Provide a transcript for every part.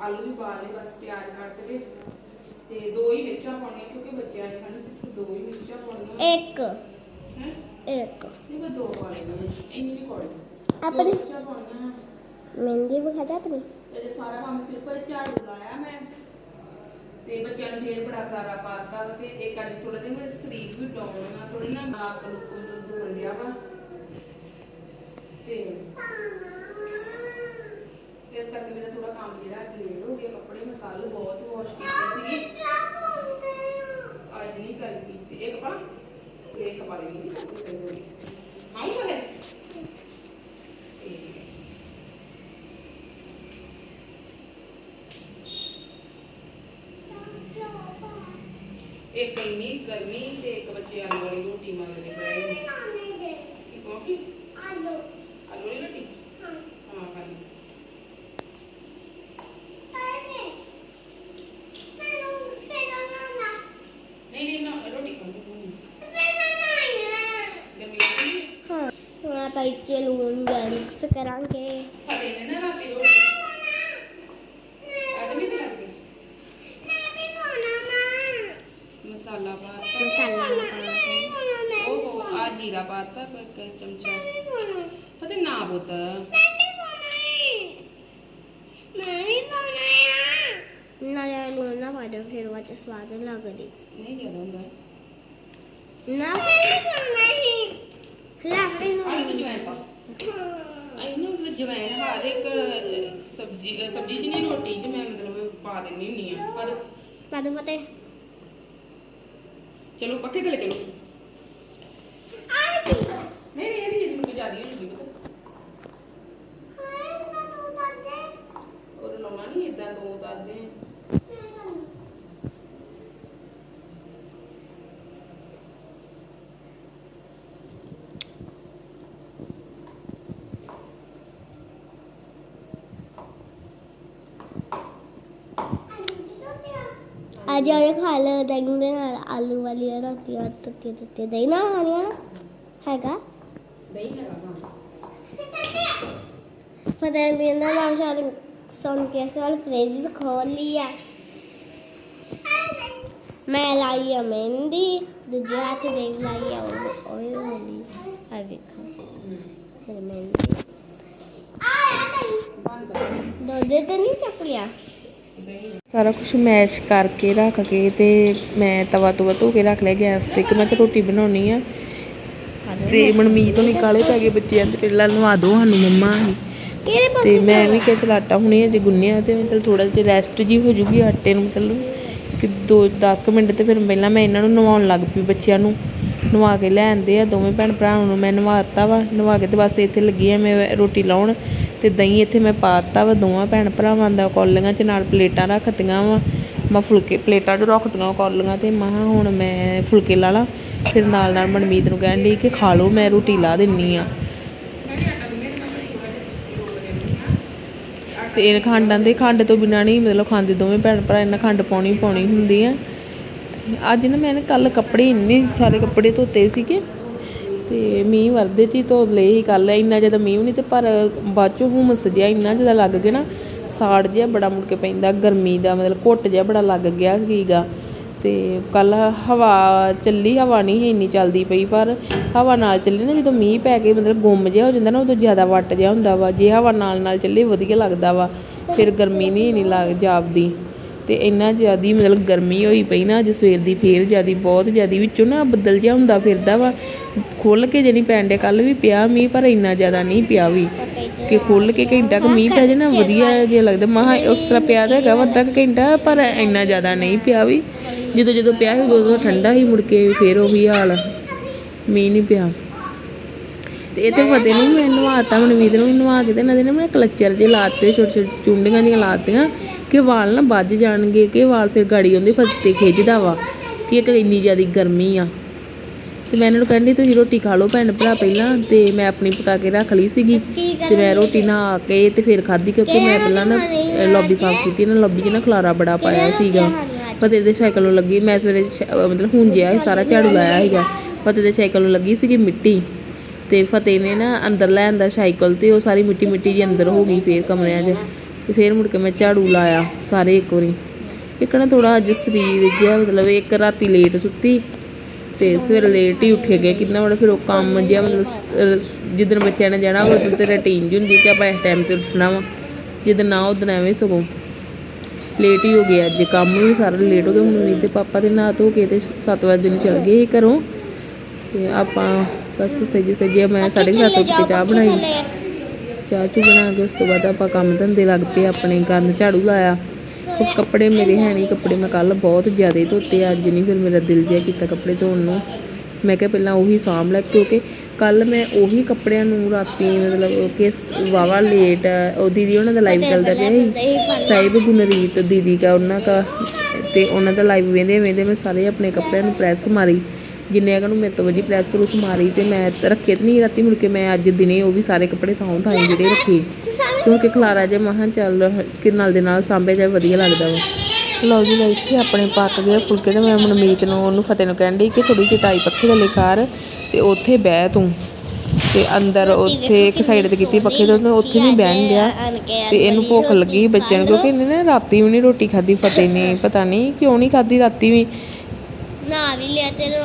ਆਲੂ ਵੀ ਪਾ ਲਏ ਬਸ ਪਿਆਜ਼ ਕੱਟ ਕੇ ਤੇ ਦੋ ਹੀ ਮਿਰਚਾਂ ਪਾਉਣੀਆਂ ਕਿਉਂਕਿ ਬੱਚਿਆਂ ਨੇ ਖਾਣਾ ਸਿਰਫ ਦੋ ਹੀ ਮਿਰਚਾਂ ਪਾਉਣੀਆਂ। ਇੱਕ। ਹੈ? ਇੱਕ। ਨਹੀਂ ਮੈਂ ਦੋ ਪਾ ਲੈਣੀਆਂ ਇੰਨੀ ਨਹੀਂ ਪਾਉਣੀ। ਆਪਣੀ- ਦੋ ਮਿਰਚਾਂ ਪਾਉਣੀਆਂ ਮਹਿੰਦੀ ਵਿਖਾ ਜਾ ਆਪਣੀ ਤੇ ਸਾਰਾ ਕੰਮ ਸਿਰਫ ਝਾੜੂ ਲਾਇਆ ਮੈਂ। ਤੇ ਬੱਚਿਆਂ ਨੂੰ ਫੇਰ ਬੜਾ ਖਲਾਰਾ ਪਾਤਾ ਤੇ ਇੱਕ ਅੱਜ ਥੋੜਾ ਜਿਹਾ ਮੇਰਾ ਸਰੀਰ ਵੀ ਡਾਊਨ ਆ ਥੋੜੀ ਨਾ ਨਾਕ ਨੂੰ ਦੂਰ ਲਿਆ ਵਾ। ਤੇ ਇਸ ਕਰਕੇ ਮੇਰਾ ਥੋੜਾ ਕੰਮ ਜਿਹੜਾ ਲੇਟ ਹੋ ਗਿਆ ਕੱਪੜੇ ਮੈਂ ਕੱਲ ਬਹੁਤ ਵਾਸ਼ ਕੀਤੇ ਸੀਗੇ ਅੱਜ ਨਹੀਂ ਕਰ ਕੀਤੀ ਇੱਕ ਪਾ ਇੱਕ ਪਾ ਲਈ ਹਾਈ ਵਾਲੇ ਇੱਕ ਇੰਨੀ ਗਰਮੀ ਤੇ ਇੱਕ ਬੱਚੇ ਆਲੂ ਵਾਲੀ ਰੋਟੀ ਮੰਗਦੇ ਪਏ ਨੇ ਕੀ ਕਹੋਗੀ ਆਲੂ ਵਾਲੀ ਰੋਟੀ ਹਾਂ ਖਾਲੀ ਨਹੀਂ ਨਹੀਂ ਨਾ ਰੋਟੀ ਖਾਣੀ ਗਰਮੀ ਲੱਗੀ ਹਾਂ ਇੱਥੇ ਲੂਣ ਮਿਕਸ ਕਰਾਂਗੇ। ਫਤੇ ਨੇ ਨਾ ਰਾਤੀ ਰੋਟੀ ਐਡਮੀ ਤੇ ਲੱਗੀ ਮਸਾਲਾ ਪਾ ਮਸਾਲਾ ਪਾਵਾਂਗੇ ਉਹ ਆ ਜੀਰਾ ਪਾਤਾ ਕੋਈ ਇੱਕ ਚਮਚਾ। ਫਤੇ ਨਾ ਪੁੱਤ। ਨਾ ਜ਼ਿਆਦਾ ਲੂਣ ਨਾ ਪਾ ਦਿਓ ਫਿਰ ਸਵਾਦ ਨਹੀਂ ਲੱਗਦੀ। ਨਹੀਂ ਜ਼ਿਆਦਾ ਹੁੰਦਾ। ਨਾ ਫਲਾਵਰ ਨੂੰ ਆਈ ਨਾ ਮਤਲਬ ਜਵੈਣ ਹਰ ਇੱਕ ਅਹ, ਸਬਜ਼ੀ ਸਬਜ਼ੀ ਨਹੀਂ ਰੋਟੀ ਚ ਮੈਂ ਮਤਲਬ ਪਾ ਦਿੰਨੀ ਹੁੰਨੀ ਆ ਪਰ ਪਾ ਦੋ ਪਤੇ ਚਲੋ ਪੱਕੇ ਗਲੇ ਚਲੋ। ਨਹੀਂ ਨਹੀਂ ਇਹ ਨਹੀਂ ਜਿੰਨੀ ਜ਼ਿਆਦਾ ਹੋ ਜੂਗੀ ਔਰ ਲਾਉਣਾ ਨਹੀਂ ਇਦਾਂ ਦੋ ਦਾਦੇ ਅੱਜ ਆਏ ਖਾ ਲੈ ਦਹੀਂ ਦੇ ਨਾਲ ਆਲੂ ਵਾਲੀਆਂ ਰੋਟੀਆਂ ਤੱਤੇ ਤੱਤੇ ਦਹੀਂ ਨਾਲ ਖਾਣੀਆਂ ਹੈਗਾ? ਦਹੀਂ ਹੈਗਾ ਫਤਿਹ ਵੀ ਇਹਨਾਂ ਨਾਲ ਸ਼ਾਨ ਸੁਣ ਕੇ ਸਵਾਲ ਫ੍ਰਿਜ ਖੋਲ ਲਿਆ ਮੈਂ ਲਾਈ ਆ ਮਹਿੰਦੀ ਦੂਜੇ ਹੱਥ ਦੇ ਵੀ ਲਾਈ ਆ ਉਹ ਓਏ ਹੋਲੀ ਆ ਵੇਖੋ ਫਿਰ ਮਹਿੰਦੀ। ਬੰਦ ਕਰ। ਦੁੱਧ ਤੇ ਨਹੀਂ ਚੱਪ ਲਿਆ ਸਾਰਾ ਕੁਝ ਮੈਸ਼ ਕਰਕੇ ਰੱਖ ਕੇ ਤੇ ਮੈਂ ਤਵਾ ਤੁਵਾ ਧੋ ਕੇ ਰੱਖ ਲਿਆ ਗੈਸ ਤੇ ਕਿ ਮੈਂ ਤੇ ਰੋਟੀ ਬਣਾਉਣੀ ਆ। ਤੇ ਮਨਮੀਤ ਤੋਂ ਨਿਕਾਲੇ ਪੈ ਗਏ ਬੱਚਿਆਂ ਦੇ ਪਹਿਲਾਂ ਨਵਾ ਦੋ ਸਾਨੂੰ ਮੰਮਾ ਤੇ ਮੈਂ ਵੀ ਕਿਹਾ ਚਲ ਆਟਾ ਹੁਣੇ ਅਜੇ ਗੁੰਨਿਆ ਤੇ ਮਤਲਬ ਥੋੜਾ ਜਿਹਾ ਰੈਸਟ ਜੀ ਹੋ ਜੂਗੀ ਆਟੇ ਨੂੰ ਮਤਲਬ ਕਿ 2 10 ਮਿੰਟ ਤੇ ਫਿਰ ਪਹਿਲਾਂ ਮੈਂ ਇਹਨਾਂ ਨੂੰ ਨਵਾਉਣ ਲੱਗ ਪਈ ਬੱਚਿਆਂ ਨੂੰ। ਨਵਾ ਕੇ ਲੈ ਆਂਦੇ ਆ, ਦੋਵੇਂ ਭੈਣ ਭਰਾਵਾਂ ਨੂੰ ਮੈਂ ਨਵਾਤਾ ਵਾ, ਨਵਾ ਕੇ ਤੇ ਬਸ ਇੱਥੇ ਲੱਗੀ ਆ ਮੈਂ ਰੋਟੀ ਲਾਉਣ ਤੇ ਦਹੀਂ ਇੱਥੇ ਮੈਂ ਪਾਤਾ ਵਾ, ਦੋਵਾਂ ਭੈਣ ਭਰਾਵਾਂ ਦਾ, ਕੌਲੀਆਂ 'ਚ ਨਾਲ ਪਲੇਟਾਂ ਰੱਖਤੀਆਂ ਵਾ, ਮੈਂ ਫੁਲਕੇ ਪਲੇਟਾਂ 'ਚ ਰੱਖਤੀਆਂ ਕੌਲੀਆਂ ਤੇ, ਮੈਂ ਕਿਹਾ ਹੁਣ ਮੈਂ ਫੁਲਕੇ ਲਾ ਲਾਂ, ਫਿਰ ਨਾਲ ਨਾਲ ਮਨਮੀਤ ਨੂੰ ਕਹਿਣ ਲਈ ਕਿ ਖਾ ਲਓ, ਮੈਂ ਰੋਟੀ ਲਾ ਦਿੰਨੀ ਆ। ਤੇ ਇਹ ਖੰਡਾਂ ਦੇ ਖੰਡ ਤੋਂ ਬਿਨਾਂ ਨਹੀਂ ਮਤਲਬ ਖਾਂਦੇ ਦੋਵੇਂ ਭੈਣ ਭਰਾ ਇਹਨਾਂ ਖੰਡ ਪਾਉਣੀ ਪਾਉਣੀ ਹੁੰਦੀ ਆ। ਅੱਜ ਨਾ ਮੈਂ ਕੱਲ ਕੱਪੜੇ ਇੰਨੇ ਸਾਰੇ ਕੱਪੜੇ ਧੋਤੇ ਸੀਗੇ ਤੇ ਮੀਂਹ ਵਰਦੇ ਚ ਹੀ ਧੋ ਲਏ ਸੀ ਕੱਲ ਇੰਨਾ ਜ਼ਿਆਦਾ ਮੀਂਹ ਵੀ ਨਹੀਂ ਤੇ ਪਰ ਬਾਅਦ ਚੋਂ ਹੁਮਸ ਜਿਹਾ ਇੰਨਾ ਜ਼ਿਆਦਾ ਲੱਗ ਗਿਆ ਨਾ, ਸਾੜ ਜਿਹਾ ਬੜਾ ਮੁੜ ਕੇ ਪੈਂਦਾ, ਗਰਮੀ ਦਾ ਮਤਲਬ ਘੁੱਟ ਜਿਹਾ ਬੜਾ ਲੱਗ ਗਿਆ ਸੀਗਾ ਤੇ ਕੱਲ ਹਵਾ ਚੱਲੀ, ਹਵਾ ਨਹੀਂ ਇੰਨੀ ਚੱਲਦੀ ਪਈ ਪਰ ਹਵਾ ਨਾਲ ਚੱਲੀ ਨਾ ਜਦੋਂ ਮੀਂਹ ਪੈ ਕੇ ਮਤਲਬ ਗੁੰਮ ਜਿਹਾ ਹੋ ਜਾਂਦਾ ਨਾ ਉਦੋਂ ਜ਼ਿਆਦਾ ਵੱਟ ਜਿਹਾ ਹੁੰਦਾ ਵਾ, ਜੇ ਹਵਾ ਨਾਲ ਨਾਲ ਚੱਲੇ ਵਧੀਆ ਲੱਗਦਾ ਵਾ, ਫਿਰ ਗਰਮੀ ਨਹੀਂ ਇੰਨੀ ਲੱਗ ਜਾਪਦੀ। ਤੇ ਇੰਨਾ ਜ਼ਿਆਦੀ ਮਤਲਬ ਗਰਮੀ ਹੋਈ ਪਈ ਨਾ, ਅੱਜ ਸਵੇਰ ਦੀ ਫੇਰ ਜ਼ਿਆਦੀ, ਬਹੁਤ ਜ਼ਿਆਦੀ, ਵਿੱਚੋਂ ਨਾ ਬੱਦਲ ਜਿਹਾ ਹੁੰਦਾ ਫਿਰਦਾ ਵਾ। ਖੁੱਲ ਕੇ ਜੇ ਨਹੀਂ ਪੈਣ ਡਿਆ ਕੱਲ ਵੀ ਪਿਆ ਮੀਂਹ, ਪਰ ਇੰਨਾ ਜ਼ਿਆਦਾ ਨਹੀਂ ਪਿਆ ਵੀ। ਕਿ ਖੁੱਲ ਕੇ ਘੰਟਾ ਕੁ ਮੀਂਹ ਪੈ ਜੇ ਨਾ, ਵਧੀਆ ਜਿਹਾ ਲੱਗਦਾ। ਮਹਾ ਉਸ ਤਰ੍ਹਾਂ ਪਿਆ ਤਾਂ ਹੈਗਾ ਵਾ ਅੱਧਾ ਕੁ ਘੰਟਾ, ਪਰ ਇੰਨਾ ਜ਼ਿਆਦਾ ਨਹੀਂ ਪਿਆ ਵੀ। ਜਦੋਂ ਜਦੋਂ ਪਿਆ ਸੀ ਉਦੋਂ ਉਦੋਂ ਠੰਡਾ ਹੀ ਮੁੜ ਕੇ ਫੇਰ ਉਹੀ ਹਾਲ ਮੀਂਹ ਨਹੀਂ ਪਿਆ। ਤੇ ਇਹ ਤੇ ਫਤਿਹ ਨੂੰ ਮੈਂ ਨਵਾਤਾ ਮਨਵੀਰ ਨੂੰ ਨਵਾ ਕੇ ਤੇ ਇਹਨਾਂ ਦੇ ਨਾ ਮੈਂ ਕਲਚਰ ਜੇ ਲਾਤੇ ਛੋਟੇ ਛੋਟੇ ਚੁੰਡੀਆਂ ਜੀਆਂ ਲਾਤੀਆਂ ਕਿ ਵਾਲ ਨਾ ਵੱਜ ਜਾਣਗੇ, ਕਿ ਵਾਲ ਫਿਰ ਗਾੜੀ ਆਉਂਦੇ, ਫਤਿਹ ਖਿੱਚਦਾ ਵਾ ਕਿ ਇੱਕ ਇੰਨੀ ਜ਼ਿਆਦਾ ਗਰਮੀ ਆ। ਤੇ ਮੈਂ ਇਹਨਾਂ ਨੂੰ ਕਹਿੰਦੀ, ਤੁਸੀਂ ਰੋਟੀ ਖਾ ਲਓ ਭੈਣ ਭਰਾ ਪਹਿਲਾਂ ਤੇ ਮੈਂ ਆਪਣੀ ਪਕਾ ਕੇ ਰੱਖ ਲਈ ਸੀਗੀ ਤੇ ਮੈਂ ਰੋਟੀ ਨਾ ਆ ਕੇ ਤੇ ਫਿਰ ਖਾਧੀ ਕਿਉਂਕਿ ਮੈਂ ਪਹਿਲਾਂ ਨਾ ਲੋਬੀ ਸਾਫ਼ ਕੀਤੀ ਨਾ, ਲੋਬੀ 'ਚ ਨਾ ਖਲਾਰਾ ਬੜਾ ਪਾਇਆ ਸੀਗਾ। ਫਤਿਹ ਦੇ ਸਾਈਕਲ ਨੂੰ ਲੱਗੀ, ਮੈਂ ਸਵੇਰੇ ਮਤਲਬ ਹੁਣ ਜਿਆ ਸਾਰਾ ਝਾੜੂ ਲਾਇਆ ਹੈਗਾ ਫਤਿਹ ਦੇ ਸਾਈਕਲ ਨੂੰ ਲੱਗੀ ਸੀਗੀ ਮਿੱਟੀ। ਤੇ ਫਤਿਹ ਨੇ ਨਾ ਅੰਦਰ ਲੈਣ ਦਾ ਸਾਈਕਲ ਤੇ, ਉਹ ਸਾਰੀ ਮਿੱਟੀ ਮਿੱਟੀ ਜੀ ਅੰਦਰ ਹੋ ਗਈ ਫੇਰ ਕਮਰਿਆਂ 'ਚ। ਤੇ ਫੇਰ ਮੁੜ ਕੇ ਮੈਂ ਝਾੜੂ ਲਾਇਆ ਸਾਰੇ ਇੱਕ ਵਾਰੀ। ਇੱਕ ਨਾ ਥੋੜਾ ਅੱਜ ਸਰੀਰ ਜਿਹਾ ਮਤਲਬ ਇੱਕ ਰਾਤੀ ਲੇਟ ਸੁੱਤੀ ਤੇ ਸਵੇਰ ਲੇਟ ਹੀ ਉੱਠੇ ਗਏ। ਕਿੰਨਾ ਬੜਾ ਫਿਰ ਉਹ ਕੰਮ ਜਿਹਾ ਮਤਲਬ ਜਿੱਦਨ ਬੱਚਿਆਂ ਨੇ ਜਾਣਾ ਉਹ ਉਦੋਂ ਤੇ ਰੁਟੀਨ ਜੀ ਹੁੰਦੀ ਕਿ ਆਪਾਂ ਇਸ ਟਾਈਮ ਤੇ ਉੱਠਣਾ ਵਾ। ਜਿੱਦਨ ਨਾ ਉਦੋਂ ਐਵੇਂ ਸਗੋਂ ਲੇਟ ਹੀ ਹੋ ਗਿਆ ਅੱਜ। ਕੰਮ ਵੀ ਸਾਰਾ ਲੇਟ ਹੋ ਗਿਆ। ਮੰਮੀ ਤੇ ਪਾਪਾ ਦੇ ਨਾਲ ਧੋ ਕੇ ਤੇ 7 ਵਜੇ ਦਿਨ ਚਲ ਗਏ ਘਰੋਂ। ਤੇ ਆਪਾਂ ਬਸ ਸਹੀ ਸਹੀ ਮੈਂ 7:30 ਉੱਠ ਕੇ ਚਾਹ ਬਣਾਈ। ਚਾਹ ਚੂ ਬਣਾ ਕੇ ਉਸ ਤੋਂ ਬਾਅਦ ਆਪਾਂ ਕੰਮ ਧੰਦੇ ਲੱਗ ਪਏ ਆਪਣੇ ਕੰਨ ਝਾੜੂ ਲਾਇਆ। ਕੱਪੜੇ ਮੇਰੇ ਹੈ ਨਹੀਂ ਕੱਪੜੇ ਮੈਂ ਕੱਲ ਬਹੁਤ ਜ਼ਿਆਦਾ ਧੋਤੇ ਅੱਜ ਨਹੀਂ ਫਿਰ ਮੇਰਾ ਦਿਲ ਜਿਹਾ ਕੀਤਾ ਕੱਪੜੇ ਧੋਣ ਨੂੰ। ਮੈਂ ਕਿਹਾ ਪਹਿਲਾਂ ਉਹੀ ਸਾਂਭ ਲੈ ਕਿਉਂਕਿ ਕੱਲ ਮੈਂ ਉਹੀ ਕੱਪੜਿਆਂ ਨੂੰ ਰਾਤੀ ਮਤਲਬ ਕਿ ਵਾਵਾ ਲੇਟ ਉਹ ਦੀਦੀ ਉਹਨਾਂ ਦਾ ਲਾਈਵ ਚੱਲਦਾ ਪਿਆ ਸੀ। ਸਾਹਿਬ ਗੁਨਰੀਤ ਦੀਦੀ ਦਾ ਉਹਨਾਂ ਦਾ ਤੇ ਉਹਨਾਂ ਦਾ ਲਾਈਵ ਵੇਂਦੇ ਵੇਂਦੇ ਮੈਂ ਸਾਰੇ ਆਪਣੇ ਕੱਪੜਿਆਂ ਨੂੰ ਪ੍ਰੈਸ ਮਾਰੀ। ਜਿੰਨੇ ਕੁ ਨੂੰ ਮੇਰੇ ਤੋਂ ਵਜੀ ਪ੍ਰੈਸ ਪਰ ਉਸ ਮਾਰੀ ਤੇ ਮੈਂ ਰੱਖੇ ਤੇ ਨਹੀਂ, ਰਾਤੀ ਮੁੜ ਕੇ ਮੈਂ ਅੱਜ ਦਿਨੇ ਉਹ ਵੀ ਸਾਰੇ ਕੱਪੜੇ ਥਾਉਂ ਥਾਂ ਜਿਹੜੇ ਰੱਖੇ। ਕਿਉਂਕਿ ਖਲਾਰਾ ਜੇ ਮਹਾਂ ਚੱਲ, ਕਿ ਨਾਲ ਦੇ ਨਾਲ ਸਾਂਭੇ ਜਾ ਵਧੀਆ ਲੱਗਦਾ ਵਾ। ਲਓ ਜੀ, ਲੈ ਇੱਥੇ ਆਪਣੇ ਪੱਕ ਗਏ ਫੁਲਕੇ ਤੇ ਮੈਂ ਮਨਮੀਤ ਨੂੰ, ਉਹਨੂੰ ਫਤਿਹ ਨੂੰ ਕਹਿਣ ਦੀ ਕਿ ਥੋੜੀ ਚਟਾਈ ਪੱਖੇ ਥੱਲੇ ਕਰ ਤੇ ਉੱਥੇ ਬਹਿ ਤੂੰ। ਤੇ ਅੰਦਰ ਉੱਥੇ ਇੱਕ ਸਾਈਡ ਤੇ ਕੀਤੀ ਪੱਖੇ ਤੇ ਉੱਥੇ ਨਹੀਂ ਬਹਿਣ ਗਿਆ। ਤੇ ਇਹਨੂੰ ਭੁੱਖ ਲੱਗੀ ਬੱਚਿਆਂ ਨੂੰ, ਕਿਉਂਕਿ ਇਹਨੇ ਨਾ ਰਾਤੀ ਵੀ ਨਹੀਂ ਰੋਟੀ ਖਾਧੀ, ਫਤਿਹ ਨੇ, ਪਤਾ ਨਹੀਂ ਕਿਉਂ ਨਹੀਂ ਖਾਧੀ, ਰਾਤੀ ਵੀ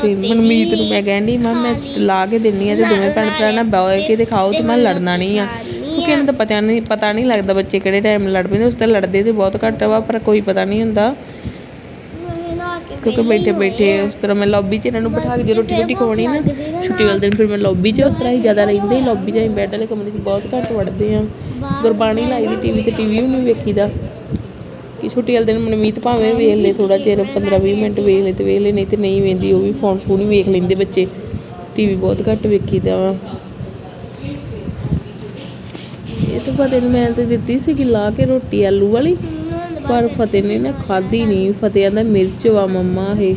ਤੇ ਮਨਮੀਤ ਨੂੰ ਮੈਂ ਕਹਿੰਦੀ ਮਾਂ ਮੈਂ ਲਾ ਕੇ ਦਿੰਨੀ ਆ ਤੇ ਦੋਵੇਂ ਭੈਣ ਭਰਾ ਨਾਲ ਬਹਿ ਕੇ ਦਿਖਾਓ ਤੇ ਮੈਂ ਲੜਨਾ ਨਹੀਂ ਆ। ਕਿਉਂਕਿ ਇਹਨਾਂ ਦਾ ਪਤਾ ਨਹੀਂ ਪਤਾ ਨਹੀਂ ਲੱਗਦਾ ਬੱਚੇ ਕਿਹੜੇ ਟਾਈਮ ਲੜ ਪੈਂਦੇ ਉਸ ਤਾਂ ਲੜਦੇ ਤੇ ਬਹੁਤ ਘੱਟ ਵਾ ਪਰ ਕੋਈ ਪਤਾ ਨਹੀਂ ਹੁੰਦਾ। ਕਿਉਂਕਿ ਬੈਠੇ ਬੈਠੇ ਉਸ ਤਰ੍ਹਾਂ ਮੈਂ ਲੌਬੀ 'ਚ ਇਹਨਾਂ ਨੂੰ ਬਿਠਾ ਕੇ ਜੇ ਰੋਟੀ ਰੋਟੀ ਖਵਾਉਣੀ ਨਾ ਛੁੱਟੀ ਵਾਲੇ ਦਿਨ ਫਿਰ ਮੈਂ ਲੌਬੀ 'ਚ ਉਸ ਤਰ੍ਹਾਂ ਹੀ ਜ਼ਿਆਦਾ ਰਹਿੰਦੇ ਲੌਬੀ 'ਚ ਅਸੀਂ ਬੈੱਡ ਵਾਲੇ ਕਮਰੇ 'ਚ ਬਹੁਤ ਘੱਟ ਵੜਦੇ ਆ। ਗੁਰਬਾਣੀ ਲਾਈ ਦੀ ਟੀਵੀ ਤੇ ਟੀਵੀ ਵੀ ਨਹੀਂ ਵੇਖੀਦਾ। ਕਿ ਛੁੱਟੀ ਵਾਲੇ ਦਿਨ ਮਨਮੀਤ ਭਾਵੇਂ ਵੇਖ ਲੇ ਥੋੜਾ ਚਿਰ 15-20 ਮਿੰਟ ਵੇਖ ਲੈ ਤੇ ਵੇਖ ਲੇ, ਨਹੀਂ ਤੇ ਨਹੀਂ ਵੇਂਦੀ, ਉਹ ਵੀ ਫੋਨ ਫੋਨ ਹੀ ਵੇਖ ਲੈਂਦੇ ਬੱਚੇ। ਟੀਵੀ ਬਹੁਤ ਘੱਟ ਵੇਖੀਦਾ ਵਾ। ਇਹ ਤਾਂ ਪਤਾ ਨਹੀਂ ਮੈਂ ਤੇ ਦਿੱਤੀ ਸੀ ਕਿ ਲਾ ਕੇ ਰੋਟੀ ਆਲੂ ਵਾਲੀ, ਪਰ ਫਤਿਹ ਨੇ ਨਾ ਖਾਦੀ ਨਹੀਂ ਫਤਿਹ ਆਂਦਾ ਮਿਰਚ ਵਾ ਮੰਮਾ ਇਹ।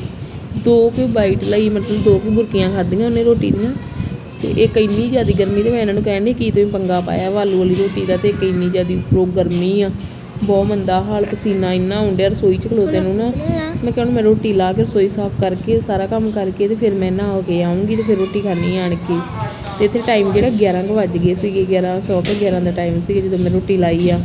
ਦੋ ਕਿ ਬਾਈਟ ਲਈ, ਮਤਲਬ ਦੋ ਕਿ ਬੁਰਕੀਆਂ ਖਾਧੀਆਂ ਉਹਨੇ ਰੋਟੀ ਦੀਆਂ। ਤੇ ਇੱਕ ਇੰਨੀ ਜ਼ਿਆਦੀ ਗਰਮੀ ਤੇ ਮੈਂ ਇਹਨਾਂ ਨੂੰ ਕਹਿੰਦੀ ਕੀ ਤੁਸੀਂ ਪੰਗਾ ਪਾਇਆ ਵਾ ਆਲੂ ਵਾਲੀ ਰੋਟੀ ਦਾ, ਤੇ ਇੱਕ ਇੰਨੀ ਜ਼ਿਆਦੀ ਉਪਰੋਂ ਗਰਮੀ ਆ। ਬਹੁਤ ਮੰਦਾ ਹਾਲ, ਪਸੀਨਾ ਇੰਨਾ ਆਉਂਦਿਆ, ਰਸੋਈ 'ਚ ਖਲੋਤੇ ਨੂੰ ਨਾ। ਮੈਂ ਕਿਹਾ ਮੈਂ ਰੋਟੀ ਲਾ ਕੇ ਰਸੋਈ ਸਾਫ਼ ਕਰਕੇ, ਸਾਰਾ ਕੰਮ ਕਰਕੇ ਤੇ ਫਿਰ ਮੈਂ ਨਹਾ ਕੇ ਆਉਂਗੀ ਤੇ ਫਿਰ ਰੋਟੀ ਖਾਣੀ ਆਣ ਕੇ। ਤੇ ਇੱਥੇ ਟਾਈਮ ਜਿਹੜਾ 11 ਕੁ ਗਏ ਸੀਗੇ 11 ਸੌ ਕੁ ਦਾ ਟਾਈਮ ਸੀ ਜਦੋਂ ਮੈਂ ਰੋਟੀ ਲਾਈ ਆ।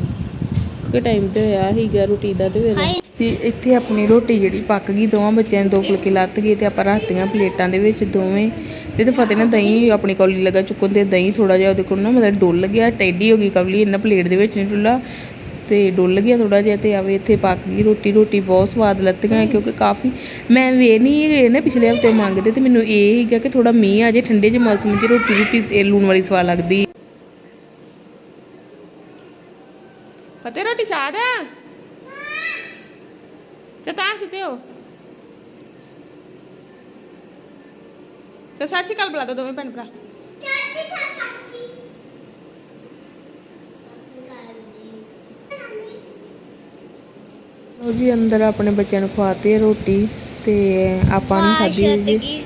ਕਿ ਟਾਈਮ ਤੇ ਹੋਇਆ ਸੀਗਾ ਰੋਟੀ ਦਾ ਤੇ ਫਿਰ ਤੇ ਇੱਥੇ ਆਪਣੀ ਰੋਟੀ ਜਿਹੜੀ ਪੱਕ ਗਈ, ਦੋਵਾਂ ਬੱਚਿਆਂ ਨੇ ਦੋ ਫੁਲਕੇ ਲੱਤ ਗਏ ਤੇ ਆਪਾਂ ਰੱਖਤੀਆਂ ਪਲੇਟਾਂ ਦੇ ਵਿੱਚ ਦੋਵੇਂ ਤੇ ਤੇ ਫਤਿਹ ਨੇ ਦਹੀਂ ਆਪਣੀ ਕੌਲੀ ਲਗਾ ਚੁੱਕਣ ਤੇ ਦਹੀਂ ਥੋੜਾ ਜਿਹਾ ਉਹਦੇ ਕੋਲ ਨਾ ਮਤਲਬ ਡੁੱਲ ਗਿਆ ਟੈਡੀ ਹੋ ਗਈ ਕੌਲੀ, ਇੰਨਾ ਪਲੇਟ ਦੇ ਵਿੱਚ ਨਹੀਂ ਡੁੱਲਾ। ਤੇ ਡੁੱਲ ਗਿਆ ਥੋੜਾ ਜਿਹਾ ਤੇ ਆਵੇ ਇੱਥੇ ਪੱਕ ਗਈ। ਰੋਟੀ ਰੋਟੀ ਬਹੁਤ ਸਵਾਦ ਲੱਤੀਆਂ ਕਿਉਂਕਿ ਕਾਫੀ ਮੈਂ ਵੇ ਨਹੀਂ ਇਹ ਨਾ ਪਿਛਲੇ ਹਫ਼ਤੇ ਮੰਗਦੇ ਤੇ ਮੈਨੂੰ ਇਹ ਹੀਗਾ ਕਿ ਥੋੜਾ ਮੀਂਹ ਆ ਜੇ, ਠੰਡੇ ਜਿਹੇ ਮੌਸਮ 'ਚ ਰੋਟੀ ਰੋਟੀ ਲੂਣ ਵਾਲੀ ਸਵਾਦ ਲੱਗਦੀ। ਫਤੇ ਰੋਟੀ ਚਾਹ ਦਾ? ਚਤਾ ਸੁਤੇ ਹੋ। ਤੇ ਸਾਚੀ ਕੱਲ ਦੋ ਦੋਵੇਂ ਭੈਣ ਭਰਾ। ਵੀ ਅੰਦਰ ਆਪਣੇ ਬੱਚਿਆਂ ਨੂੰ ਖਵਾਤੀ ਰੋਟੀ ਤੇ ਆਪਾਂ ਨਹੀਂ ਖਾਧੀ ਜੀ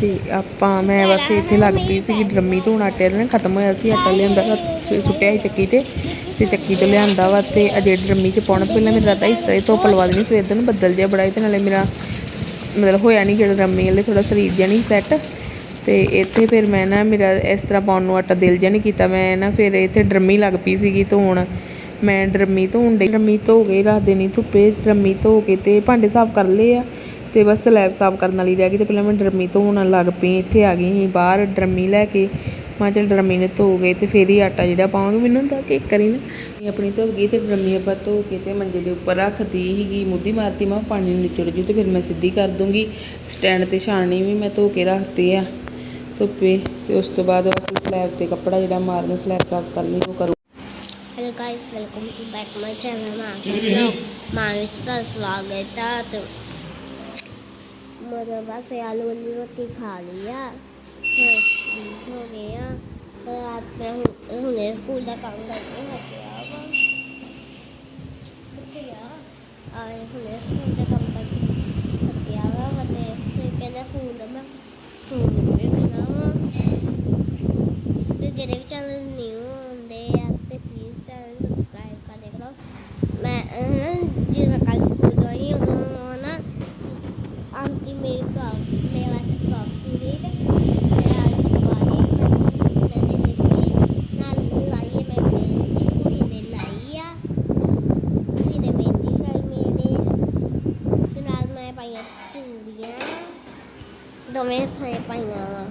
ਤੇ ਆਪਾਂ ਮੈਂ ਬਸ ਇੱਥੇ ਲੱਗ ਪਈ ਸੀ ਕਿ ਡਰਮੀ ਧੋਣ ਆਟੇ ਦਾ ਖਤਮ ਹੋਇਆ ਸੀ ਆਟਾ ਲਿਆਂਦਾ ਸੁੱਟਿਆ ਸੀ ਚੱਕੀ ਤੇ ਤੇ ਚੱਕੀ ਤੋਂ ਲਿਆਂਦਾ ਵਾ ਤੇ ਅਜੇ ਡਰਮੀ 'ਚ ਪਾਉਣ ਤੋਂ ਪਹਿਲਾਂ ਮੇਰਾ ਦਾਦਾ ਇਸ ਤਰ੍ਹਾਂ ਧੁੱਪ ਲਵਾ ਦੇਣੀ ਸਵੇਰ ਦਿਨ ਬੱਦਲ ਜਿਹਾ ਬੜਾ ਤੇ ਨਾਲੇ ਮੇਰਾ ਮਤਲਬ ਹੋਇਆ ਨਹੀਂ ਜਿਹੜਾ ਡਰਮੀ ਵਾਲੇ ਥੋੜਾ ਸਰੀਰ ਜਿਹਾ ਨਹੀਂ ਸੈੱਟ। ਤੇ ਇੱਥੇ ਫਿਰ ਮੈਂ ਨਾ ਮੇਰਾ ਇਸ ਤਰ੍ਹਾਂ ਪਾਉਣ ਨੂੰ ਆਟਾ ਦਿਲ ਜਿਹਾ ਨਹੀਂ ਕੀਤਾ ਮੈਂ ਨਾ ਫਿਰ ਇੱਥੇ ਡਰਮੀ ਲੱਗ ਪਈ ਸੀਗੀ ਧੋਣ। ਮੈਂ ਡਰਮੀ ਧੋਣ ਡਈ। ਡਰਮੀ ਧੋ ਕੇ ਰੱਖ ਨਹੀਂ ਧੁੱਪੇ, ਡਰਮੀ ਧੋ ਕੇ ਤੇ ਭਾਂਡੇ ਸਾਫ਼ ਕਰ ਲਏ ਆ ਤੇ ਬਸ ਸਲੈਬ ਸਾਫ਼ ਕਰਨ ਵਾਲੀ ਰਹਿ ਗਈ ਤੇ ਪਹਿਲਾਂ ਮੈਂ ਡਰਮੀ ਧੋਣ ਲੱਗ ਪਈ, ਇੱਥੇ ਆ ਗਈ ਸੀ ਬਾਹਰ ਡਰਮੀ ਲੈ ਕੇ। ਮੈਂ ਚਲ ਡਰਮੀ ਨੇ ਧੋ ਗਏ ਤੇ ਫੇਰ ਹੀ ਆਟਾ ਜਿਹੜਾ ਪਾਵਾਂਗੇ, ਮੈਨੂੰ ਤਾਂ ਕਿ ਕਰੀ ਨਾ। ਮੈਂ ਆਪਣੀ ਧੋ ਗਈ ਤੇ ਡਰਮੀ ਆਪਾਂ ਧੋ ਕੇ ਤੇ ਮੰਜੇ ਦੇ ਉੱਪਰ ਰੱਖਤੀ ਹੀਗੀ ਮੁੱਦੀ ਮਾਰਤੀ, ਮੈਂ ਪਾਣੀ ਨੂੰ ਨਿਚੜ ਜੂ ਤੇ ਫਿਰ ਮੈਂ ਸਿੱਧੀ ਕਰ ਦੂੰਗੀ। ਸਟੈਂਡ ਤੇ ਛਾਣਨੀ ਵੀ ਮੈਂ ਧੋ ਕੇ ਰੱਖਤੀ ਆ ਧੁੱਪੇ ਤੇ ਉਸ ਤੋਂ ਬਾਅਦ ਅਸੀਂ ਸਲੈਬ ਤੇ ਕੱਪੜਾ ਜਿਹੜਾ ਮਾਰਨਾ ਸਲੈਬ ਸਾਫ਼ ਕਰਨੀ ਉਹ ਕਰੋ hello guys welcome to back my channel ਮਾਂ ਮਾਨਵਿਚ ਦਾ ਸਵਾਗਤ ਹੈ ਤੇ ਮਦਰ ਬਸ ਆਲੂ ਦੀ ਰੋਟੀ ਖਾ ਲਈ ਆ ਹੋ ਗਏ ਆ ਰਾਤ ਮੈਂ ਹੁਣੇ ਸਕੂਲ ਦਾ ਕੰਮ ਕਰਕੇ ਹਟਿਆ ਵਾ ਕਿੱਥੇ ਗਿਆ ਆ ਹੁਣੇ ਸਕੂਲ ਦਾ ਦੋਵੇਂ ਥਾਂ ਪਾਈਆਂ ਵਾ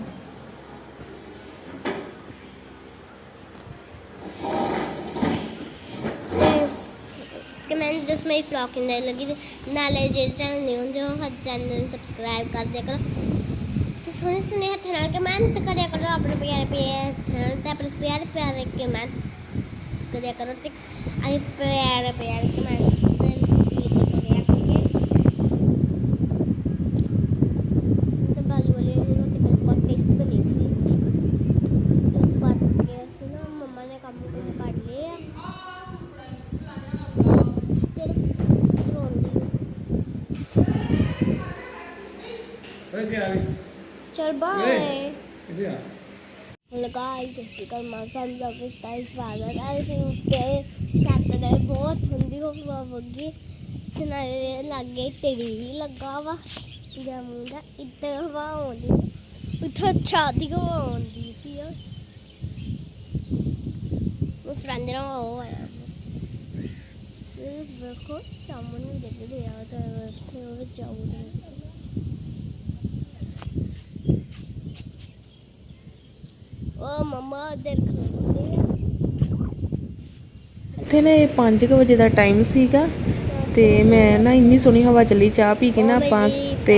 ਤੇ ਜਸ ਮੇਰੀ ਫਲੌਗ ਇੰਨੇ ਲੱਗੀ ਨਾਲੇ ਜਿਹੜੇ ਚੈਨਲ ਨਹੀਂ ਹੁੰਦੇ ਉਹ ਹੱਥ ਚੈਨਲ ਨੂੰ ਸਬਸਕ੍ਰਾਈਬ ਕਰ ਦਿਆ ਕਰੋ ਤੇ ਸੋਹਣੇ ਸੋਹਣੇ ਹੱਥ ਨਾਲ ਕਮੈਂਟ ਕਰਿਆ ਕਰੋ ਆਪਣੇ ਪਿਆਰੇ ਪਿਆਰੇ ਹੱਥਾਂ ਨਾਲ ਤੇ ਆਪਣੇ ਪਿਆਰੇ ਪਿਆਰੇ ਕਮੈਂਟ ਕਰਿਆ ਕਰੋ ਤੇ ਅਸੀਂ ਪਿਆਰੇ ਪਿਆਰੇ ਕਮੈਂਟ ਕਰਿਆ ਕਰੀਏ ਤੇ ਬਾਲੂ ਵਾਲੇ ਨੂੰ ਰੋਟੀ ਬੜੀ ਬਹੁਤ ਟੇਸਟੀ ਬਣੀ ਸੀ ਤੇ ਉਹ ਤੋਂ ਬਾਅਦ ਕੇ ਅਸੀਂ ਨਾ ਮੰਮਾ ਨੇ ਕੰਮ ਕੁਮ ਕਰ ਲਿਆ ਸਿਰਫ ਰੋਂਦੀ Where's he, Abby? ਚਲ bye Is he out? Hello guys Sat Sri Akal ਮੈਂ ਸਭ ਦਾ ਕੁਸਤਾ ਸਵਾਗਤ ਹੈ ਅਸੀਂ ਉੱਤੇ ਦੇ ਬਹੁਤ ਠੰਡੀ ਹਵਾ ਵਗੀ ਨਾਲੇ ਲੱਗੇ ਤੇਰੀ ਲੱਗਾ ਵਾ ਜਮੂ ਦਾ ਇੱਥੇ ਹਵਾ ਆਉਂਦੀ ਉੱਥੇ ਛਾਤੀ ਹਵਾ ਆਉਂਦੀ ਪਈ ਆ ਉਹ ਫਰੈਂਡ ਨਾਲ ਉਹ ਆਇਆ ਵੇਖੋ ਸਾਹਮਣੇ ਨੂੰ ਦੇਖ ਰਿਹਾ ਤਾਂ ਉਹ ਜਾਊਗਾ ਉਹ ਮਮਾ ਦੇਖ ਖਲੋਤੇ ਇੱਥੇ ਨਾ ਇਹ 5 ਵਜੇ ਦਾ ਟਾਈਮ ਸੀਗਾ ਤੇ ਮੈਂ ਨਾ ਇੰਨੀ ਸੋਹਣੀ ਹਵਾ ਚੱਲੀ ਚਾਹ ਪੀ ਕੇ ਨਾ ਆਪਾਂ ਤੇ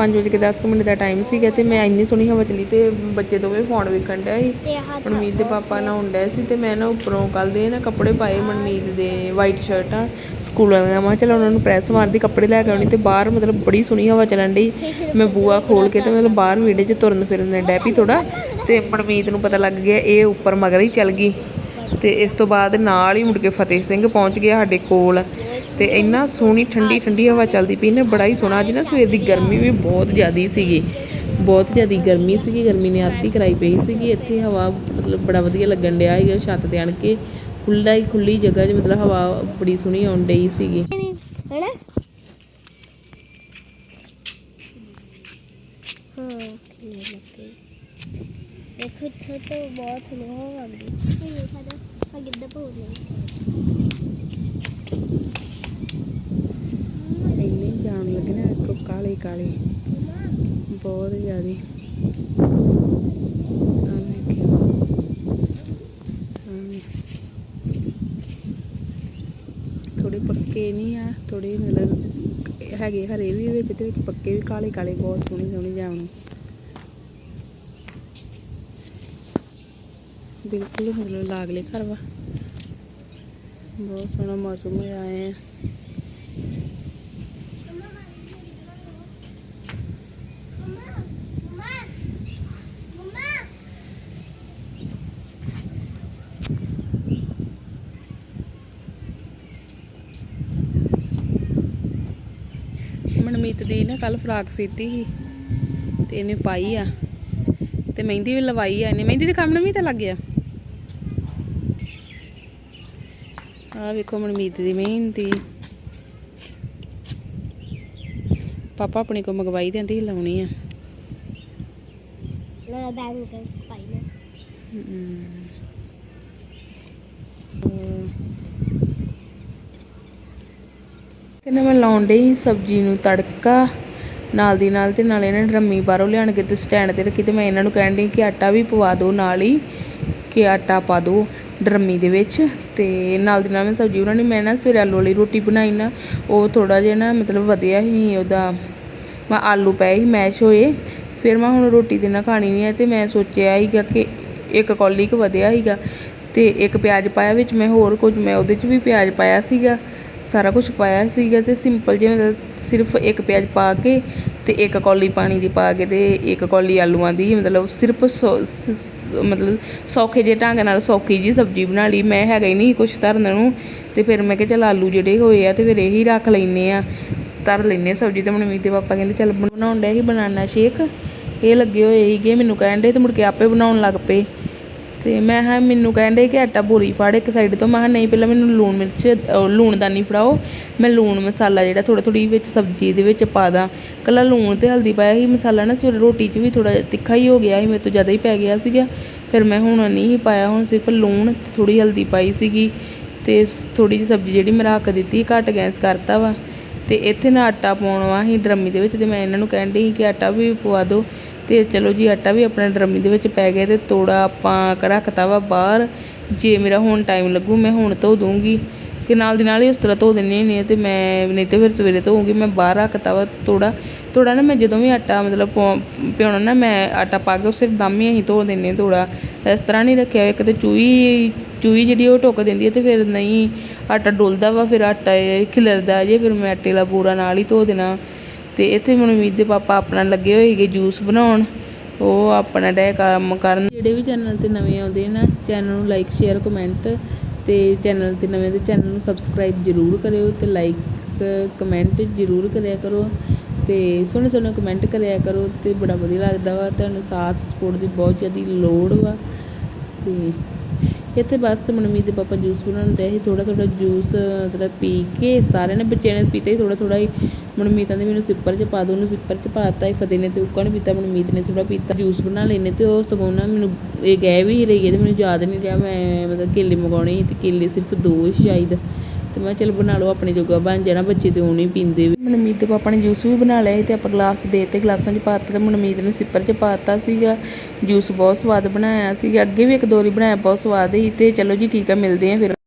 5 ਵਜੇ ਕੇ 10 ਮਿੰਟ ਦਾ ਟਾਈਮ ਸੀਗਾ ਤੇ ਮੈਂ ਇੰਨੀ ਸੋਹਣੀ ਹਵਾ ਚੱਲੀ ਤੇ ਬੱਚੇ ਦੋਵੇਂ ਫੋਨ ਵੇਖਣ ਡਿਆ ਸੀ। ਮਨਮੀਤ ਦੇ ਪਾਪਾ ਨਾਲ ਹੁੰਦੇ ਸੀ ਤੇ ਮੈਂ ਨਾ ਉੱਪਰੋਂ ਕੱਲ ਦੇ ਨਾ ਕੱਪੜੇ ਪਾਏ ਮਨਮੀਤ ਦੇ ਵਾਈਟ ਸ਼ਰਟਾਂ ਸਕੂਲ ਵਾਲੀਆਂ ਮੈਂ ਚਲ ਉਹਨਾਂ ਨੂੰ ਪ੍ਰੈਸ ਮਾਰਦੀ ਕੱਪੜੇ ਲੈ ਕੇ ਆਉਣੀ ਤੇ ਬਾਹਰ ਮਤਲਬ ਬੜੀ ਸੋਹਣੀ ਹਵਾ ਚੱਲਣ ਡਈ। ਮੈਂ ਬੂਆ ਖੋਲ ਕੇ ਤੇ ਮਤਲਬ ਬਾਹਰ ਵਿਹੜੇ 'ਚ ਤੁਰਨ ਫਿਰਨ ਦੇ ਡੈਪੀ ਥੋੜਾ ਤੇ ਮਨਮੀਤ ਨੂੰ ਪਤਾ ਲੱਗ ਗਿਆ ਇਹ ਉੱਪਰ ਮਗਰ ਹੀ ਚੱਲ ਗਈ। ਤੇ ਇਸ ਤੋਂ ਬਾਅਦ ਨਾਲ ਹੀ ਮੁੜ ਕੇ ਫਤਿਹ ਸਿੰਘ ਪਹੁੰਚ ਗਿਆ ਸਾਡੇ ਕੋਲ। ਤੇ ਇੰਨਾ ਸੋਹਣੀ ਠੰਡੀ ਠੰਡੀ ਹਵਾ ਚੱਲਦੀ ਪਈ ਨੇ ਬੜਾ ਹੀ ਸੋਹਣਾ। ਅੱਜ ਨਾ ਸਵੇਰ ਦੀ ਗਰਮੀ ਵੀ ਬਹੁਤ ਜ਼ਿਆਦੀ ਸੀਗੀ। ਬਹੁਤ ਜ਼ਿਆਦੀ ਗਰਮੀ ਸੀਗੀ ਗਰਮੀ ਨੇ ਆਤੀ ਕਰਾਈ ਪਈ ਸੀਗੀ। ਇੱਥੇ ਹਵਾ ਮਤਲਬ ਬੜਾ ਵਧੀਆ ਲੱਗਣ ਡਿਆ ਸੀਗਾ ਛੱਤ ਤੇ ਆਣ ਕੇ। ਖੁੱਲਾ ਹੀ ਖੁੱਲੀ ਜਗ੍ਹਾ 'ਚ ਮਤਲਬ ਹਵਾ ਬੜੀ ਸੋਹਣੀ ਆਉਣ ਡਈ ਸੀਗੀ। ਹੈਨਾ? ਦੇਖੋ ਇੱਥੇ ਤਾਂ ਬਹੁਤ ਨੇ ਹੋ ਗਈ ਇਹ ਸਾਡਾ ਆ ਗਿੱਦਾ ਪਊ ਜਾਣ ਲੱਗੇ ਨਾ ਇੱਕੋ ਕਾਲੇ ਕਾਲੇ, ਬਹੁਤ ਜਿਆਦੇ। ਥੋੜੇ ਪੱਕੇ ਨਹੀਂ ਆ ਥੋੜੇ ਮਤਲਬ ਹੈਗੇ ਹਰੇ ਵੀ ਵਿੱਚ, ਤੇ ਵਿੱਚ ਪੱਕੇ ਵੀ ਕਾਲੇ ਕਾਲੇ, ਬਹੁਤ ਸੋਹਣੇ ਸੋਹਣੇ ਜਾਣ ਬਿਲਕੁਲ ਮਤਲਬ ਲਾਗਲੇ ਘਰ ਵਾ। ਬਹੁਤ ਸੋਹਣਾ ਮੌਸਮ ਹੋਇਆ ਹੈ ਮਨਮੀਤ ਦੀ ਨਾ ਕੱਲ ਫਰਾਕ ਸੀਤੀ ਸੀ ਤੇ ਇਹਨੇ ਪਾਈ ਆ ਤੇ ਮਹਿੰਦੀ ਵੀ ਲਵਾਈ ਆ ਇਹਨੇ। ਮਹਿੰਦੀ ਦੇ ਕੰਮ ਨੂੰ ਵੀ ਤਾਂ ਲੱਗ ਗਿਆ। ਆ ਵੇਖੋ ਮਨਮੀਤ ਦੀ ਮਹਿੰਦੀ। ਪਾਪਾ ਆਪਣੇ ਕੋ ਮੰਗਵਾਈ ਦਿੰਦੀ ਸੀ ਲਾਉਣੀ ਆ। ਨਾ ਬੈਂਗਲਸ ਪਾਈਨਾ ਤੇ ਨਾ ਮੈਂ ਲਾਉਣ ਡਈ ਸਬਜ਼ੀ ਨੂੰ ਤੜਕਾ, ਨਾਲ ਦੀ ਨਾਲ ਤੇ ਨਾਲ ਇਹਨਾਂ ਨੇ ਰੰਮੀ ਬਾਹਰੋਂ ਲਿਆਣ ਕੇ ਤੇ ਸਟੈਂਡ ਤੇ ਰੱਖੀ ਤੇ ਮੈਂ ਇਹਨਾਂ ਨੂੰ ਕਹਿਣ ਡਈ ਕਿ ਆਟਾ ਵੀ ਪਵਾ ਦਿਓ ਨਾਲ ਹੀ, ਕਿ ਆਟਾ ਪਾ ਦਿਓ ਡਰਮੀ ਦੇ ਵਿੱਚ ਤੇ ਨਾਲ ਦੀ ਨਾਲ ਮੈਂ ਸਬਜ਼ੀ ਬਣਾਉਣੀ, ਮੈਂ ਨਾ ਸਵੇਰੇ ਆਲੂ ਵਾਲੀ ਰੋਟੀ ਬਣਾਈ ਨਾ, ਉਹ ਥੋੜਾ ਜਿਹਾ ਨਾ ਮਤਲਬ ਵਧਿਆ ਸੀ ਉਹਦਾ, ਮੈਂ ਆਲੂ ਪਏ ਸੀ ਮੈਸ਼ ਹੋਏ, ਫਿਰ ਮੈਂ ਹੁਣ ਰੋਟੀ ਦੇ ਨਾਲ ਖਾਣੀ ਨਹੀਂ ਹੈ ਤੇ ਮੈਂ ਸੋਚਿਆ ਸੀਗਾ ਕਿ ਇੱਕ ਕੌਲੀ ਕੁ ਵਧਿਆ ਸੀਗਾ ਤੇ ਇੱਕ ਪਿਆਜ਼ ਪਾਇਆ ਵਿੱਚ ਮੈਂ ਹੋਰ ਕੁਝ, ਮੈਂ ਉਹਦੇ 'ਚ ਵੀ ਪਿਆਜ਼ ਪਾਇਆ ਸੀਗਾ ਸਾਰਾ ਕੁਝ ਪਾਇਆ ਸੀਗਾ ਤੇ ਸਿੰਪਲ ਜਿਹਾ ਮਤਲਬ ਸਿਰਫ ਇੱਕ ਪਿਆਜ਼ ਪਾ ਕੇ ਤੇ ਇੱਕ ਕੌਲੀ ਪਾਣੀ ਦੀ ਪਾ ਕੇ ਤੇ ਇੱਕ ਕੌਲੀ ਆਲੂਆਂ ਦੀ, ਮਤਲਬ ਸਿਰਫ ਸੌ- ਸ- ਮਤਲਬ ਸੌਖੇ ਜਿਹੇ ਢੰਗ ਨਾਲ ਸੌਖੀ ਜੀ ਸਬਜ਼ੀ ਬਣਾ ਲਈ। ਮੈਂ ਹੈਗਾ ਹੀ ਨਹੀਂ ਕੁਝ ਧਰਨ ਨੂੰ ਤੇ ਫਿਰ ਮੈਂ ਕਿਹਾ ਚਲ ਆਲੂ ਜਿਹੜੇ ਹੋਏ ਆ ਤੇ ਫਿਰ ਇਹੀ ਰੱਖ ਲੈਨੇ ਆ, ਧਰ ਲੈਨੇ ਆ ਸਬਜ਼ੀ ਤੇ ਮਨਮੀਤ ਦੇ ਪਾਪਾ ਕਹਿੰਦੇ ਚੱਲ ਬਣਾਉਣ ਡਿਆ ਹੀ ਬਨਾਨਾ ਸ਼ੇਕ। ਇਹ ਲੱਗੇ ਹੋਏ ਸੀਗੇ, ਮੈਨੂੰ ਕਹਿਣ ਦੇ ਤੇ ਮੁੜ ਕੇ ਆਪੇ ਬਣਾਉਣ ਲੱਗ ਪਏ। ਤੇ ਮੈਂ ਹਾਂ, ਮੈਨੂੰ ਕਹਿਣ ਦੇ ਕਿ ਆਟਾ ਬੋਰੀ ਫੜ ਇੱਕ ਸਾਈਡ ਤੋਂ। ਮੈਂ ਕਿਹਾ, ਨਹੀਂ, ਪਹਿਲਾਂ ਮੈਨੂੰ ਲੂਣ ਮਿਰਚ, ਅਹ, ਲੂਣ ਦਾਨੀ ਫੜਾਓ। ਮੈਂ ਲੂਣ ਮਸਾਲਾ ਜਿਹੜਾ ਥੋੜਾ ਥੋੜੀ ਵਿੱਚ ਸਬਜ਼ੀ ਦੇ ਵਿੱਚ ਪਾ ਦਾਂ। ਕੱਲਾ ਲੂਣ ਤੇ ਹਲਦੀ ਪਾਇਆ ਸੀ। ਮਸਾਲਾ ਨਾ ਸਵੇਰੇ ਰੋਟੀ 'ਚ ਵੀ ਥੋੜਾ ਤਿੱਖਾ ਹੀ ਹੋ ਗਿਆ ਸੀ, ਮੇਰੇ ਤੋਂ ਜ਼ਿਆਦਾ ਹੀ ਪੈ ਗਿਆ ਸੀਗਾ। ਫਿਰ ਮੈਂ ਹੁਣ ਨਹੀਂ ਪਾਇਆ, ਹੁਣ ਸਿਰਫ ਲੂਣ ਤੇ ਥੋੜੀ ਹਲਦੀ ਪਾਈ ਸੀਗੀ। ਤੇ ਥੋੜੀ ਜਿਹੀ ਸਬਜ਼ੀ ਜਿਹੜੀ ਮੈਂ ਰੱਖ ਦਿੱਤੀ ਘੱਟ ਗੈਸ ਕਰਤਾ ਵਾ। ਤੇ ਇੱਥੇ ਨਾ ਆਟਾ ਪਾਉਣਾ ਵਾ ਸੀ ਡਰਮੀ ਦੇ ਵਿੱਚ, ਤੇ ਮੈਂ ਇਹਨਾਂ ਨੂੰ ਕਹਿਣ ਡਈ ਸੀ ਕਿ ਆਟਾ ਵੀ ਪਵਾ ਦਿਓ। ਤੇ ਚਲੋ ਜੀ, ਆਟਾ ਵੀ ਆਪਣੇ ਡਰਮੀ ਦੇ ਵਿੱਚ ਪੈ ਗਿਆ ਤੇ ਤੋੜਾ ਆਪਾਂ ਰੱਖਤਾ ਵਾ ਬਾਹਰ। ਜੇ ਮੇਰਾ ਹੁਣ ਟਾਈਮ ਲੱਗੂ, ਮੈਂ ਹੁਣ ਧੋ ਦੂੰਗੀ ਕਿ ਨਾਲ ਦੀ ਨਾਲ ਹੀ ਉਸ ਤਰ੍ਹਾਂ ਧੋ ਦਿੰਨੀ ਹੁੰਦੀ ਹਾਂ ਤੇ ਮੈਂ ਨਹੀਂ ਤੇ ਫਿਰ ਸਵੇਰੇ ਧੋਊਂਗੀ, ਮੈਂ ਬਾਹਰ ਰੱਖਤਾ ਵਾ ਤੋੜਾ ਤੋੜਾ ਨਾ ਮੈਂ ਜਦੋਂ ਵੀ ਆਟਾ ਮਤਲਬ ਪਾਉ- ਪਿਆਉਣਾ ਨਾ, ਮੈਂ ਆਟਾ ਪਾ ਕੇ ਸਿਰਫ ਦਮ ਹੀ ਅਸੀਂ ਧੋ ਦਿੰਨੇ ਹਾਂ ਤੋੜਾ ਇਸ ਤਰ੍ਹਾਂ ਨਹੀਂ ਰੱਖਿਆ ਹੋਇਆ ਕਿਤੇ ਚੂਈ ਚੂਈ ਜਿਹੜੀ ਉਹ ਟੁੱਕ ਦਿੰਦੀ ਹੈ ਤੇ ਫਿਰ ਨਹੀਂ, ਆਟਾ ਡੁੱਲਦਾ ਵਾ, ਫਿਰ ਆਟਾ ਖਿਲਰਦਾ ਜੇ, ਫਿਰ ਮੈਂ ਆਟੇ ਦਾ ਪੂਰਾ ਨਾਲ ਹੀ ਧੋ ਦੇਣਾ। ਤੇ ਇੱਥੇ ਮਨਮੀਤ ਦੇ ਪਾਪਾ ਆਪਣਾ ਲੱਗੇ ਹੋਏ ਸੀਗੇ ਜੂਸ ਬਣਾਉਣ। ਉਹ ਆਪਣਾ ਡੇ ਕੰਮ ਕਰਨ। ਜਿਹੜੇ ਵੀ ਚੈਨਲ ਤੇ ਨਵੇਂ ਆਉਂਦੇ ਨਾ, ਚੈਨਲ ਨੂੰ ਲਾਈਕ ਸ਼ੇਅਰ ਕਮੈਂਟ ਤੇ ਚੈਨਲ ਤੇ ਨਵੇਂ ਤੇ ਚੈਨਲ ਨੂੰ ਸਬਸਕ੍ਰਾਈਬ ਜ਼ਰੂਰ ਕਰਿਓ ਤੇ ਲਾਈਕ ਕਮੈਂਟ ਜ਼ਰੂਰ ਕਰਿਆ ਕਰੋ ਤੇ ਸੋਹਣੇ ਸੋਹਣੇ ਕਮੈਂਟ ਕਰਿਆ ਕਰੋ ਤੇ ਬੜਾ ਵਧੀਆ ਲੱਗਦਾ ਵਾ। ਤੁਹਾਨੂੰ ਸਾਥ ਸਪੋਰਟ ਦੀ ਬਹੁਤ ਜ਼ਿਆਦਾ ਲੋੜ ਵਾ ਤੇ ਇੱਥੇ ਬਸ ਮਨਮੀਤ ਦੇ ਪਾਪਾ ਜੂਸ ਬਣਾਉਣ ਡਏ ਸੀ ਥੋੜਾ ਥੋੜਾ ਜੂਸ ਮਤਲਬ ਪੀ ਕੇ ਸਾਰਿਆਂ ਨੇ ਬੱਚਿਆਂ ਨੇ ਪੀਤਾ ਹੀ ਥੋੜਾ ਥੋੜਾ ਹੀ ਮਨਮੀਤ ਨੇ ਮੈਨੂੰ ਸਿੱਪਰ 'ਚ ਪਾ ਦੋ, ਉਹਨੂੰ ਸਿੱਪਰ 'ਚ ਪਾਤਾ ਹੀ ਫਤਿਹ ਨੇ ਤੇ ਉੱਕਾ ਨੇ ਪੀਤਾ, ਮਨਮੀਤ ਨੇ ਥੋੜਾ ਪੀਤਾ, ਜੂਸ ਬਣਾ ਲੈਨੇ ਤੇ ਉਹ ਸਗੋਂ ਨਾ ਮੈਨੂੰ ਇਹ ਗਏ ਵੀ ਰਹੀ ਹੈ ਤੇ ਮੈਨੂੰ ਯਾਦ ਨਹੀਂ ਰਿਹਾ, ਮੈਂ ਮਤਲਬ ਕੇਲੇ ਮੰਗਾਉਣੇ ਸੀ ਤੇ ਕੇਲੇ ਸਿਰਫ ਦੋ ਹੀ ਸ਼ਾਇਦ। ਤੇ ਮੈਂ ਚਲ ਬਣਾ ਲਓ, ਆਪਣੇ ਜੋਗਾ ਬਣ ਜਾਣਾ, ਬੱਚੇ ਤੇ ਉਹ ਪੀਂਦੇ ਵੀ। ਮਨਮੀਤ ਦੇ ਪਾਪਾ ਨੇ ਜੂਸ ਵੀ ਬਣਾ ਲਿਆ ਸੀ ਤੇ ਆਪਾਂ ਗਲਾਸ ਦੇ ਤੇ ਗਲਾਸਾਂ 'ਚ ਪਾਤਾ ਤੇ ਮਨਮੀਤ ਨੇ ਸਿੱਪਰ 'ਚ ਪਾਤਾ ਸੀਗਾ। ਜੂਸ ਬਹੁਤ ਸਵਾਦ ਬਣਾਇਆ ਸੀਗਾ। ਅੱਗੇ ਵੀ ਇੱਕ ਦੋ ਵਾਰੀ ਬਣਾਇਆ, ਬਹੁਤ ਸਵਾਦ ਸੀ ਤੇ ਚਲੋ ਜੀ, ਠੀਕ ਆ, ਮਿਲਦੇ ਆ ਫਿਰ।